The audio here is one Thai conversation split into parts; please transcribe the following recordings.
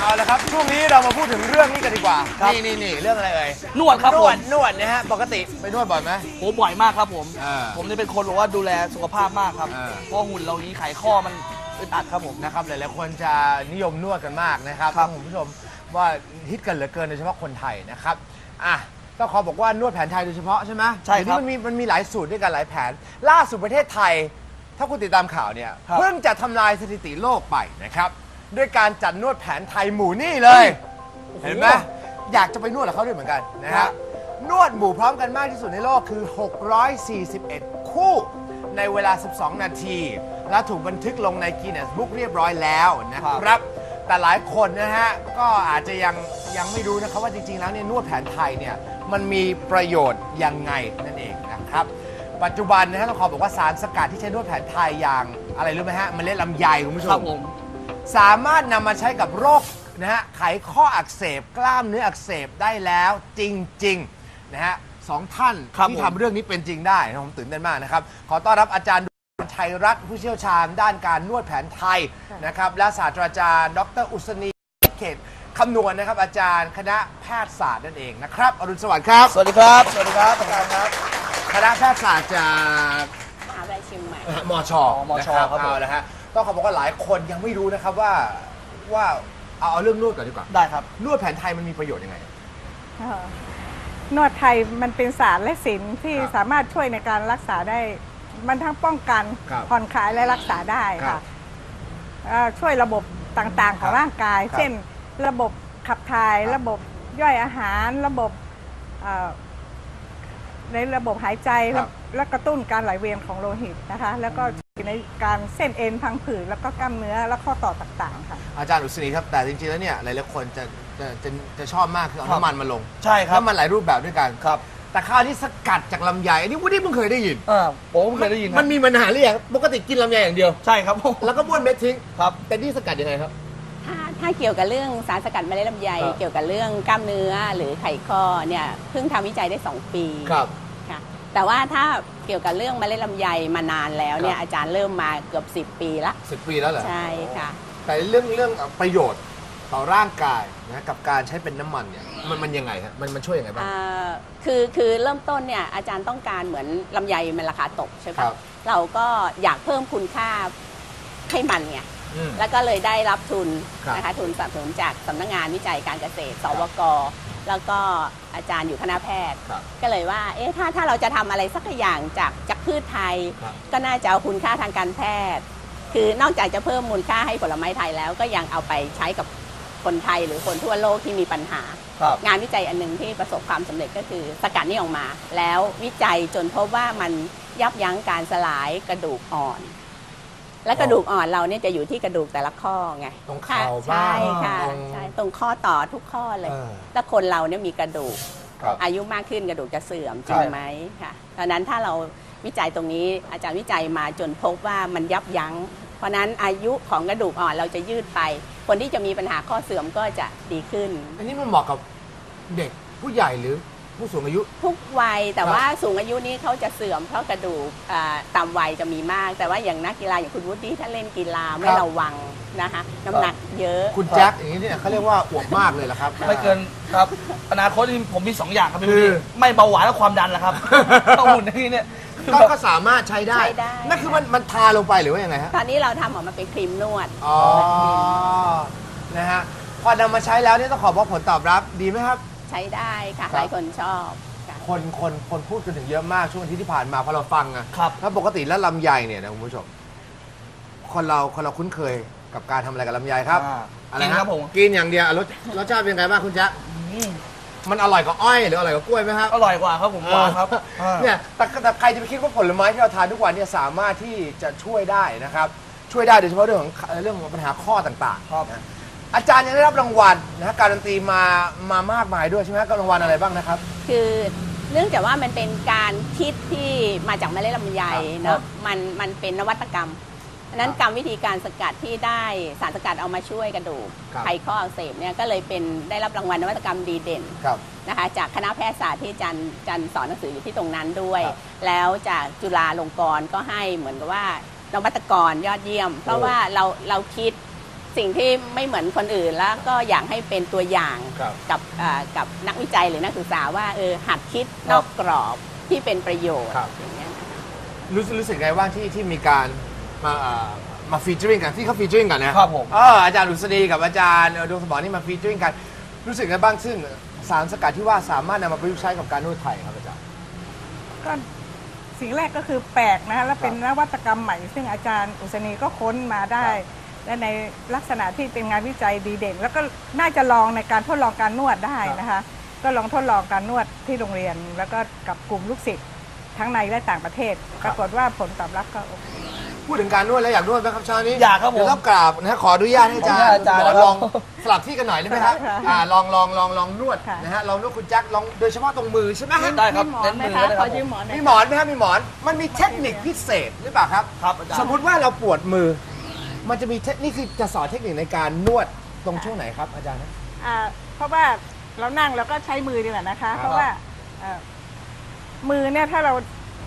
เอาละครับ ช่วงนี้เรามาพูดถึงเรื่องนี้กันดีกว่าครับนี่นี่นี่เรื่องอะไรเอ่ยนวดครับนผวดมนวดนะฮะ ปกติไปนวดบ่อยไหมโหบ่อยมากครับผม อ่าผมเนี่ยเป็นคนบอกว่าดูแลสุขภาพมากครับอ่า เพราะหุ่นเรานี้ไขข้อมันอึดอัดครับผม นะครับหลายๆคนจะนิยมนวดกันมากนะครับครับ คุณผู้ชมว่าฮิตกันเหลือเกินโดยเฉพาะคนไทยนะครับอะต้องขอบอกว่านวดแผนไทยโดยเฉพาะใช่ไหมใช่ครับเดี๋ยวนี้มันมีมันมีหลายสูตรด้วยกันหลายแผน ล่าสุดประเทศไทย ถ้าคุณติดตามข่าวเนี่ยครับ เพิ่งจะทำลายสถิติโลกไปนะครับ ด้วยการจัดนวดแผนไทยหมู่นี่เลย เห็นไหมอยากจะไปนวดกับเขาด้วยเหมือนกันนะครัฮะบนวดหมู่พร้อมกันมากที่สุดในโลกคือ 641 คู่ ในเวลา 12 นาที และถูกบันทึกลงใน Guinness Book เรียบร้อยแล้วนะครับ แต่หลายคนนะฮะ ก็อาจจะยังยังไม่รู้นะครับว่าจริง ๆ แล้วเนี่ยนวดแผนไทยเนี่ยมันมีประโยชน์ยังไงนั่นเองนะครับ ปัจจุบันนะฮะต้องขอบอกว่าสารสกัดที่ใช้นวดแผนไทยอย่างอะไรรู้ไหมฮะเมล็ดลำไยคุณผู้ชครัมบผม สามารถนำมาใช้กับโรคนะฮะไขข้ออักเสบกล้ามเนื้ออักเสบได้แล้วจริงๆนะฮะสองท่านครับที่ผม ทำเรื่องนี้เป็นจริงได้นะผมตื่นเต้นมากนะครับ ขอต้อนรับอาจารย์ชัยรัตน์ผู้เชี่ยวชาญด้านการนวดแผนไทยนะครับและศาสตราจารย์ ดรอุศนีเขตคำนวณนะครับ อาจารย์คณะแพทยศาสตร์นั่นเองนะครับอรุณสวัสดิ์ครับ สวัสดีครับ สวัสดีครับอาจารย์ครับ คณะแพทยศาสตร์จาก มหาวิทยาลัยเชียงใหม่มชมชนะครับครับผม เอาละฮะ ต้องขอบอกว่าหลายคนยังไม่รู้นะครับว่าว่าเอาเอาเรื่องนวดก่อนดีกว่าได้ครับ นวดแผนไทยมันมีประโยชน์ยังไง เอ่อนวดไทยมันเป็นศาสตร์และศิลป์ที่ครับสามารถช่วยในการรักษาได้ มันทั้งป้องกันครับผ่อนคลายและรักษาได้ครัค่ะบเอ่อช่วยระบบต่างๆ ของร่างกาย ครับเช่น ระบบขับถ่าย ครับระบบย่อยอาหาร ระบบเอ่อในระบบหายใจครับ และกระตุ้นการไหลเวียนของโลหิตนะคะ แล้วก็ ในการเส้นเอ็นพังผืดแล้วก็กล้ามเนื้อและข้อต่อต่างๆค่ะ อาจารย์อุศนีครับแต่จริงๆแล้วเนี่ยหลายๆคนจะจะจะจะชอบมากคือเอาครับน้ำมันมาลงใช่ครับ น้ำมันหลายรูปแบบด้วยกันครับแต่ข้าวที่สกัดจากลำไยอันนี้วันนี้เพิ่งเคยได้ยิน อ่าผมเคยได้ยินคมัรับนมีปัญหาหรือยังปกติกินลำไยอย่างเดียว ใช่ครับผมแล้วก็บ้วนเม็ดทิ้งครับ แต่นี่สกัดยังไงครับ ถ้าถ้าเกี่ยวกับเรื่องสารสกัดเมล็ดลำไย ครับ เกี่ยวกับเรื่องกล้ามเนื้อหรือไขข้อเนี่ยเพิ่งทำวิจัยได้ 2 ปี ครับค่ะ แต่ว่าถ้าเกี่ยวกับเรื่องเมล็ดลำไยมานานแล้วเนี่คยรับ อาจารย์เริ่มมาเกือบ 10 ปีละ สิบปีแล้วเหรอใช่ค่ะ แต่เรื่องเรื่องประโยชน์ต่อร่างกายนะกับการใช้เป็นน้ำมันเนี่ยมันมันยังไงฮะมันมันช่วยยังไงบ้าง อ่าคือคือเริ่มต้นเนี่ยอาจารย์ต้องการเหมือนลำไยมันราคาตกใช่ครัปะบ เราก็อยากเพิ่มคุณค่าให้มันไง อืมแล้วก็เลยได้รับทุนครับนะคะทุนสนับสนุนจากสำนักงานวิจัยการเกษตร สวก แล้วก็อาจารย์อยู่คณะแพทย์ ครับ ก็เลยว่าเอ๊ะถ้าถ้าเราจะทำอะไรสักอย่างจากจากพืชไทย ครับ ก็น่าจะเอาคุณค่าทางการแพทย์ คือนอกจากจะเพิ่มมูลค่าให้ผลไม้ไทยแล้วก็ยังเอาไปใช้กับคนไทยหรือคนทั่วโลกที่มีปัญหา ครับ งานวิจัยอันหนึงที่ประสบความสำเร็จก็คือสกัดนี่ออกมา แล้ววิจัยจนพบว่ามันยับยั้งการสลายกระดูกอ่อน และกระดูกอ่อนเราเนี่ยจะอยู่ที่กระดูกแต่ละข้อไงตรงเข่าบ้างใช่ค่ะตรงใช่ตรงข้อต่อทุกข้อเลย เออถ้าคนเราเนี่ยมีกระดูก ครับ อายุมากขึ้นกระดูกจะเสื่อมจริใช่งไหมค่ะดังนั้นถ้าเราวิจัยตรงนี้อาจารย์วิจัยมาจนพบว่ามันยับยั้ง เพราะฉะนั้นอายุของกระดูกอ่อนเราจะยืดไป คนที่จะมีปัญหาข้อเสื่อมก็จะดีขึ้น อันนี้มันเหมาะกับเด็กผู้ใหญ่หรือ ผู้สูงอายุ ทุกวัยแต่ครับว่าสูงอายุนี้เขาจะเสื่อมเพราะกระดูกอ่าตามวัยจะมีมาก แต่ว่าอย่างนักกีฬาอย่างคุณวุฒิถ้าเล่นกีฬาไม่ครับ ระวังนะคะน้ำหนักเยอะ คุณแจ็คอย่างนี้เนี่ยเขาเรียกว่าอวบมากเลยเหรอครับ ไม่เกินครับ อนาคตนี่ผมมีสองอย่างครับพี่คือ วุฒิไม่เบาหวานและความดันแหละครับต้องหุ่นอย่างนี้เนี่ยคือก็แบบ ก็สามารถใช้ได้ ใช้ได้ นั่นคือมันมันทาลงไปหรือว่ายังไงฮะ ตอนนี้เราทำออกมาเป็นครีมนวด อ๋อ นะฮะ พอนำมาใช้แล้วเนี่ยต้องขอบอกผลตอบรับดีไหมครับ ใช้ได้ค่ะ ครับ หลายคนชอบค่ะ คนคนคนพูดกันถึงเยอะมากช่วงอาที่ที่ผ่านมาพอเราฟังอะครับ ถ้าปกติแล้วลำไยเนี่ยนะคุณผู้ชม คนเราคนเราคุ้นเคยกับการทำอะไรกับลำไยครับอ่าอะไรกินฮะครับผม กินอย่างเดียวอะรสรสชาติเป็นไงบ้างคุณแจ๊คอืมมันอร่อยกว่าอ้อยหรืออร่อยกว่ากล้วยไหมครับ อร่อยกว่าครับผมหวานครับอ่าเนี่ยแต่แต่ใครจะไปคิดว่าผลไม้ที่เราทานทุกวันเนี่ยสามารถที่จะช่วยได้นะครับ ช่วยได้โดยเฉพาะเรื่องของเรื่องของปัญหาข้อต่างๆครับนะ อาจารย์ยังได้รับรางวัลนะฮะการันตีมามามากมายด้วยใช่ไหมครับรางวัลอะไรบ้างนะครับ คือเนื่องจากว่ามันเป็นการคิดที่มาจากเมล็ดลำไยครับเนาะมันมันเป็นนวัตกรรมอันนั้นครับกรรมวิธีการสกัดที่ได้สารสกัดเอามาช่วยกระดูกครับ ไขข้ออักเสบเนี่ยก็เลยเป็นได้รับรางวัลนวัตกรรมดีเด่นครับ นะคะจากคณะแพทยศาสตร์ที่จันจันสอนหนังสืออยู่ที่ตรงนั้นด้วย ครับแล้วจากจุฬาลงกรณ์ก็ให้เหมือนกับว่านวัตกรยอดเยี่ยม เพราะโอ้ว่าเราเราคิด สิ่งที่ไม่เหมือนคนอื่นแล้วก็อยากให้เป็นตัวอย่างครับกับอ่ากับนักวิจัยหรือนักศึกษาว่าเออหัดคิดนอกกรอบที่เป็นประโยชน์ครับ อย่างเงี้ยนะคะรู้สึกรู้สึกไงว่างที่ที่มีการมาเอ่อมาฟีเจอริงกันที่เขาฟีเจอริงกันนะครับผม เอออาจารย์ดุษฎีกับอาจารย์เอ่อดวงสมรนี่มาฟีเจอริงกัน รู้สึกไงบ้างซึ่งสารสกัดที่ว่าสามารถนำมาประยุกต์ใช้กับการนวดไทยครับอาจารย์ ก็สิ่งแรกก็คือแปลกนะคะและเป็นนวัตกรรมใหม่ ซึ่งอาจารย์อุษณีก็ค้นมาได้ และในลักษณะที่เป็นงานวิจัยดีเด่น แล้วก็น่าจะลองในการทดลองการนวดได้นะคะ ก็ลองทดลองการนวดที่โรงเรียน แล้วก็กับกลุ่มลูกศิษย์ทั้งในและต่างประเทศ ปรากฏว่าผลตอบรับก็โอเคพูดถึงการนวดแล้วอยากนวดไหมครับเช้านี้อยากครับผมเดี๋ยวต้องกราบนะฮะขออนุญาตให้อาจารย์ขออนุญาตอาจารย์หมอนะครับลองสลับที่กันหน่อยได้ไหมครับค่ะอ่าลองลองลองลองนวดค่ะ นะฮะลองนวดคุณแจ็คลองโดยเฉพาะตรงมือใช่ไหมฮะได้ครับมีหมอเน้นไหมมือคะเลยขคอรับยืมหมอนหน่อยมีหมอนไหมครับมีหมอนมันมีเทคนิคพิเศษหรือเปล่าครับ ครับอาจารย์สมมุติว่าเราปวดมือ มันจะมีเทคนี่คือจะสอนเทคนิคในการนวดตรงช่วงไหนครับอาจารย์นะ อ่าเพราะว่าเรานั่งแล้วก็ใช้มือดีกว่านะคะ ครับเพราะว่าเอ่อมือเนี่ยถ้าเรา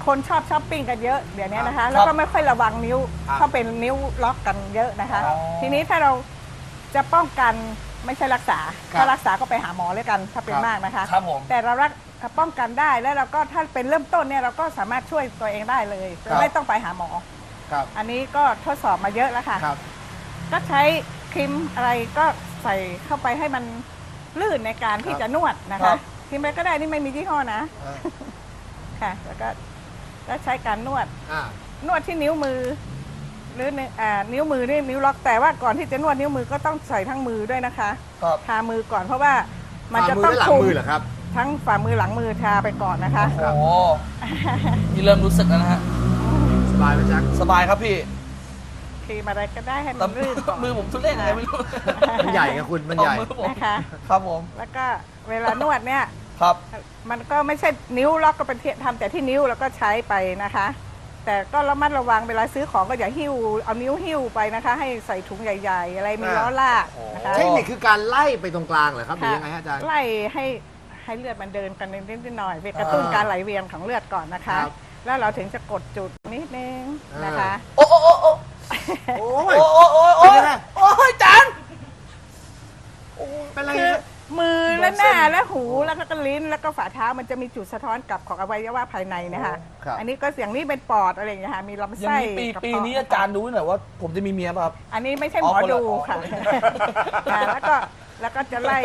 คนชอบช้อปปิ้งกันเยอะเดี๋ยวนี้นะครัคะ บแล้วก็ไม่ค่อยระวังนิ้วครับเขาเป็นนิ้วล็อกกันเยอะนะคะ อ๋อทีนี้ถ้าเราจะป้องกันไม่ใช่รักษา ครับถ้ารักษาก็ไปหาหมอเลยกันถ้าเป็นครับ มากนะคะ ครับผม แต่เรารักป้องกันได้แล้วเราก็ถ้าเป็นเริ่มต้นเนี่ยเราก็สามารถช่วยตัวเองได้เลยโดยไม่ต้องไปหาหมอ ครับอันนี้ก็ทดสอบมาเยอะแล้วค่ะ ครับ ก็ใช้ครีมอะไรก็ใส่เข้าไปให้มันลื่นในการที่ครับจะนวดนะครัคะบ ครีมอะไรก็ได้นี่ไม่มียี่ห้อนะอ่าค่ะ แล้วก็แล้วใช้การนวด อ่านวดที่นิ้วมือ หรือในอ่านิ้วมือนี่นิ้วล็อกแต่ว่าก่อนที่จะนวดนิ้วมือก็ต้องใส่ทั้งมือด้วยนะคะครับทามือก่อนเพราะว่ามันจะฝ่ามืต้องและหลังคุมมือเหรอครับ ทั้งฝ่ามือหลังมือทาไปก่อนนะคะครับโอ้นี่เริ่มรู้สึกแล้วนะฮะส บายไหมแจ็คสบายครับพี่ครีมอะไรก็ได้ให้แต่มันลื่นก่อนมือผมทุเรศยังไงไม่รู้มันใหญ่ไงคุณมันใหญ่ เอามือผมนะคะ ครับผมแล้วก็เวลานวดเนี่ย ครับ มันก็ไม่ใช่นิ้วล็อกก็เป็นที่ทำแต่ที่นิ้วแล้วก็ใช้ไปนะคะ แต่ก็ระมัดระวังเวลาซื้อของก็อย่าหิ้วเอานิ้วหิ้วไปนะคะ ให้ใส่ถุงใหญ่ ๆ อะไรมีล้อลากนะคะเทคนิคคือการไล่ไปตรงกลางเหรอครับหรือยังไงฮะอาจารย์ ไล่ให้ให้เลือดมันเดินกันนิดๆหน่อยๆไปกระตุ้นอ่าการไหลเวียนของเลือดก่อนนะคะ ครับ แล้วเราถึงจะกดจุดนิดนึงนะคะ โอ้โอ้โอ้โอ้โอ้โอ้ยโอ้โอ้โอ้เป็นไง โอ้ยจานเป็นไรคือฮะมือและหน้าและหูแล้วก็ลิ้นแล้วก็ฝ่าเท้ามันจะมีจุดสะท้อนกลับของอวัยวะภายในนะคะครับ อันนี้ก็อย่างนี้เป็นปอดอะไรอย่างเงี้ยค่ะมีลำอย่างไส้นี้ปีกระปีเพาะนี้อาจารย์ดูหน่อยว่า ผมจะมีเมียป่ะครับ อันนี้ไม่ใช่หมออ๋อคนละดูอ๋อค่ะคนละค่ะแล้วก็ แล้วก็จะไล่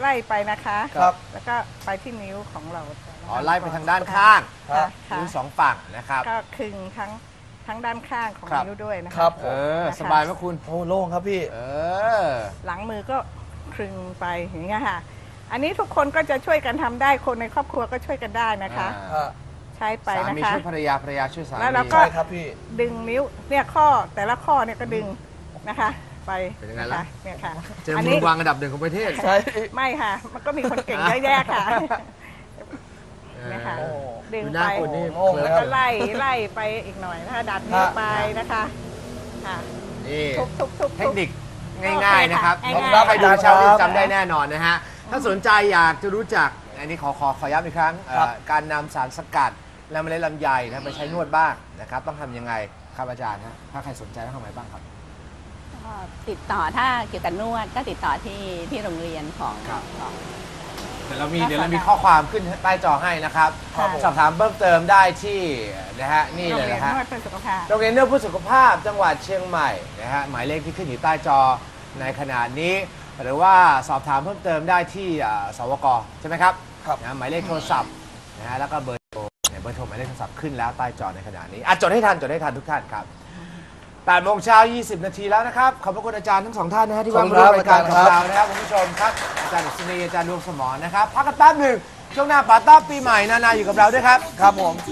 ไล่ไปนะคะครับ แล้วก็ไปที่นิ้วของเราอ๋อไล่ไปทางด้านข้างครับค่ะนิ้วสองฝั่งนะครับ ก็คึงทั้งทั้งด้านข้างของครับ นิ้วด้วยนะะครับผเอมอนะคะสบายไหมคุณ โอ้โล่งครับพี่ เออ หลังมือก็คลึงไปอย่างเงี้ยค่ะ อันนี้ทุกคนก็จะช่วยกันทำได้คนในครอบครัวก็ช่วยกันได้นะคะ อ่าใช้ไปสานะมีคะ ช่วยภรรยาภรรยาช่วยสามี แล้วเราก็ ใช่ครับพี่ ดึงนิ้วเนี่ยข้อแต่ละข้อเนี่ยก็ดึงนะคะ ไปเป็นยังไงนะล่ะคะเนี่ยค่ะเจออันมืนี้อวางอันดับหนึ่งของประเทศใช่ไม่ค่ะ มันก็มีคนเก่งเยอะแยะค่ะ นะคะ โอ้ ดึงดูหไปน้าคุณนี่โอ้โห เคลิ้แล้วมก็ไล่ไล่ไปอีกหน่อยนะคะดัดนิ้วไปนะคะค่ะนี่ทุบทุบทุบเทคนิคง่าย ๆนะครับโอเคค่ะ ใครดูง่ายๆเช้านี้ครับจำได้แน่นอนนะฮะ ถ้าสนใจอยากจะรู้จัก อันนี้ขอขอขอย้ำอีกครั้งเอ่อครับ การนำสารสกัดและเมล็ดลำไยนะไปใช้นวดบ้างนะครับ ต้องทำยังไงครับอาจารย์ฮะถ้าใครสนใจต้องทำไงบ้างครับ ก็ติดต่อถ้าเกี่ยวกับนวดก็ติดต่อที่ที่โรงเรียนของครับ ของ เดี๋ยวเรามีเดี๋ยวเรามีข้อความขึ้นใต้จอให้นะครับครับผม สอบถามเพิ่มเติมได้ที่นะฮะนี่โรเลงยเรียนนะฮะนวดเพื่อสุขภาพ โรงเรียนเนื้อผู้สุขภาพจังหวัดเชียงใหม่นะฮะหมายเลขที่ขึ้นอยู่ใต้จอในขณะนี้ หรือว่าสอบถามเพิ่มเติมได้ที่อ่าสวกใช่ไหมครับครับ นะหมายเลขโทรศัพท์นะฮะแล้วก็เบอร์โทรเนี่ยเบอร์โทรหมายเลขโทรศัพท์ขึ้นแล้วใต้จอในขณะนี้อะจดให้ทันจดให้ทันทุกท่านครับ 8โมงเช้า 20 นาทีแล้วนะครับ ขอบพระคุณอาจารย์ทั้งสองท่านนะฮะที่ว่างมาร่วมรายการกับเรานะครับคุณผู้ชมครับอาจารย์อุศนีอาจารย์ดวงสมรนะครับพักกันแป๊บหนึ่งช่วงหน้าปาต้าปีใหม่นานาอยู่กับเราด้วยครับ ครับผมค